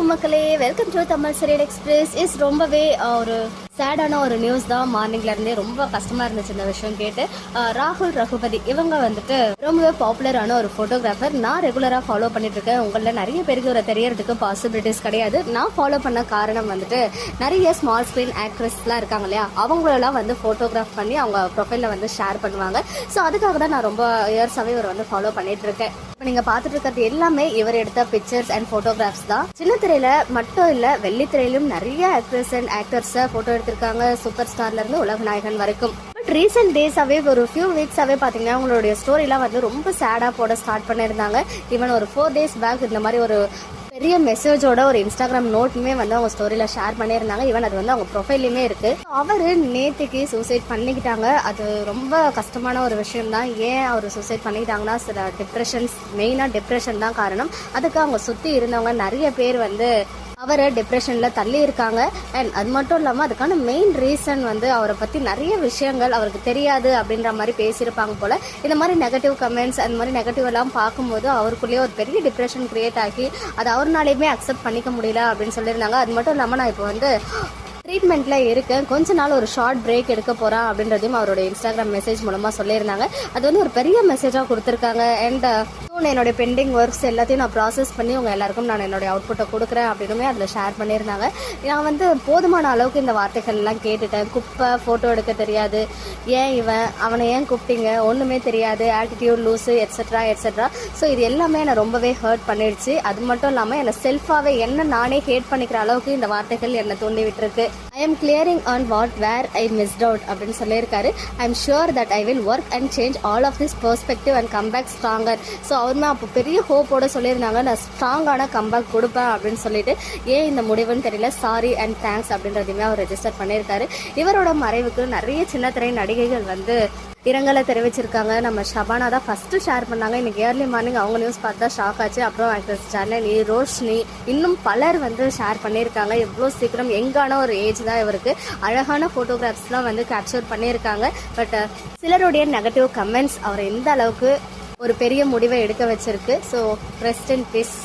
வணக்கம் மக்களே welcome to Tamil serial express is ரொம்பவே ஒரு சேடான ஒரு நியூஸ் தான். மார்னிங்ல இருந்தே ரொம்ப கஷ்டமா இருந்துச்சு இந்த விஷயம் கேட்டு. ராகுல் ரகுபதி இவங்க வந்துட்டு ரொம்பவே பாப்புலரான ஒரு ஃபோட்டோகிராஃபர் நான் ரெகுலராக ஃபாலோ பண்ணிட்டு இருக்கேன். உங்களில் நிறைய பேருக்கு ஒரு தெரியறதுக்கு பாசிபிலிட்டிஸ் கிடையாது. நான் ஃபாலோ பண்ண காரணம் வந்துட்டு நிறைய ஸ்மால் ஸ்க்ரீன் ஆக்ட்ரஸ்லாம் இருக்காங்க இல்லையா? அவங்களெல்லாம் வந்து ஃபோட்டோகிராஃப் பண்ணி அவங்க ப்ரொஃபைலில் வந்து ஷேர் பண்ணுவாங்க. ஸோ அதுக்காக தான் நான் ரொம்ப இயர்ஸாகவே இவர் வந்து ஃபாலோ பண்ணிட்டு இருக்கேன். இப்போ நீங்கள் பார்த்துட்டு இருக்கிறது எல்லாமே இவர் எடுத்த பிக்சர்ஸ் அண்ட் ஃபோட்டோகிராஃப்ஸ் தான். சின்ன திரையில மட்டும் இல்லை வெள்ளித்திரையிலும் நிறைய ஆக்ட்ரஸ் அண்ட் ஆக்டர்ஸை ஃபோட்டோ எடுத்திருக்காங்க. சூப்பர் ஸ்டார்ல இருந்து உலக நாயகன் வரைக்கும். பட் ரீசெண்ட் டேஸாவே ஒரு ஃபியூ வீக்ஸாவே பார்த்தீங்கன்னா அவங்களுடைய ஸ்டோரிலாம் வந்து ரொம்ப சேடாக போட ஸ்டார்ட் பண்ணியிருந்தாங்க. ஈவன் ஒரு ஃபோர் டேஸ் பேக் இந்த மாதிரி ஒரு பெரிய மெசேஜோட ஒரு இன்ஸ்டாகிராம் நோட்டுமே வந்து அவங்க ஸ்டோரியில ஷேர் பண்ணியிருந்தாங்க. ஈவன் அது வந்து அவங்க ப்ரொஃபைல்லையுமே இருக்கு. அவர் நேற்றுக்கு சூசைட் பண்ணிக்கிட்டாங்க. அது ரொம்ப கஷ்டமான ஒரு விஷயம் தான் ஏன் அவர் சூசைட் பண்ணிக்கிட்டாங்கன்னா சில டிப்ரெஷன்ஸ் மெயினாக டிப்ரெஷன் தான் காரணம். அதுக்கு அவங்க சுற்றி இருந்தவங்க நிறைய பேர் வந்து அவரை டிப்ரெஷனில் தள்ளி இருக்காங்க அண்ட் அது மட்டும் இல்லாமல் அதுக்கான மெயின் ரீசன் வந்து அவரை பற்றி நிறைய விஷயங்கள் அவருக்கு தெரியாது அப்படின்ற மாதிரி பேசியிருப்பாங்க போல். இந்த மாதிரி நெகட்டிவ் கமெண்ட்ஸ் அந்த மாதிரி நெகட்டிவ் எல்லாம் பார்க்கும்போது அவருக்குள்ளேயே ஒரு பெரிய டிப்ரெஷன் கிரியேட் ஆகி அது அவர்னாலையுமே அக்செப்ட் பண்ணிக்க முடியல அப்படின்னு சொல்லியிருந்தாங்க. அது மட்டும் இல்லாமல் நான் இப்போ வந்து ட்ரீட்மெண்ட்ல இருக்கேன் கொஞ்ச நாள் ஒரு ஷார்ட் பிரேக் எடுக்க போறேன் அப்படின்றதையும் அவருடைய இன்ஸ்டாகிராம் மெசேஜ் மூலமா சொல்லியிருந்தாங்க. அது வந்து ஒரு பெரிய மெசேஜா கொடுத்துருக்காங்க. அண்ட் uh, என்னுடைய பெண்டிங் ஒர்க்ஸ் எல்லாத்தையும் நான் ப்ராசஸ் பண்ணி உங்க எல்லாருக்கும் நான் என்னுடைய அவுட்புட்டை கொடுக்குறேன் அப்படின்னுமே அதில் ஷேர் பண்ணியிருந்தாங்க. நான் வந்து போதுமான அளவுக்கு இந்த வார்த்தைகள் எல்லாம் கேட்டுட்டேன். குப்பை ஃபோட்டோ எடுக்க தெரியாது. ஏன் இவன்? அவனை ஏன் கூப்பிட்டீங்க? ஒன்றுமே தெரியாது. Attitude loose etcetera etcetera so இது எல்லாமே என்னை ரொம்பவே ஹர்ட் பண்ணிடுச்சு. அது மட்டும் இல்லாமல் என்னை செல்ஃபாகவே என்ன நானே ஹேட் பண்ணிக்கிற அளவுக்கு இந்த வார்த்தைகள் என்னை தூண்டி விட்டுருக்கு I am clearing on what where I missed out அப்படின்னு சொல்லியிருக்காரு. I am sure that I will work and change all of this perspective and comeback stronger so அவருமே அப்போ பெரிய ஹோப்போட சொல்லியிருந்தாங்க. நான் ஸ்ட்ராங்கான கம்பேக் கொடுப்பேன் அப்படின்னு சொல்லிட்டு ஏன் இந்த முடிவுன்னு தெரியல? சாரி அண்ட் தேங்க்ஸ் அப்படின்றதையுமே அவர் ரெஜிஸ்டர் பண்ணியிருக்காரு. இவரோட மறைவுக்கு நிறைய சின்ன திரை நடிகைகள் வந்து இரங்கலை தெரிவிச்சிருக்காங்க. நம்ம ஷபானா தான் ஃபர்ஸ்ட் ஷேர் பண்ணாங்க. இன்னைக்கு ஏர்லி மார்னிங் அவங்க நியூஸ் பார்த்தா ஷாக் ஆச்சு. அப்புறம் ஆக்ட்ரஸ் ஜனனி ரோஷினி இன்னும் பலர் வந்து ஷேர் பண்ணியிருக்காங்க. எவ்வளோ சீக்கிரம் எங்கான ஒரு ஏஜ் தான் இவருக்கு. அழகான ஃபோட்டோகிராஃப்ஸ்லாம் வந்து கேப்சர் பண்ணியிருக்காங்க. பட் சிலருடைய நெகட்டிவ் கமெண்ட்ஸ் அவர் எந்த அளவுக்கு ஒரு பெரிய முடிவை எடுக்க வச்சிருக்கு. So rest in peace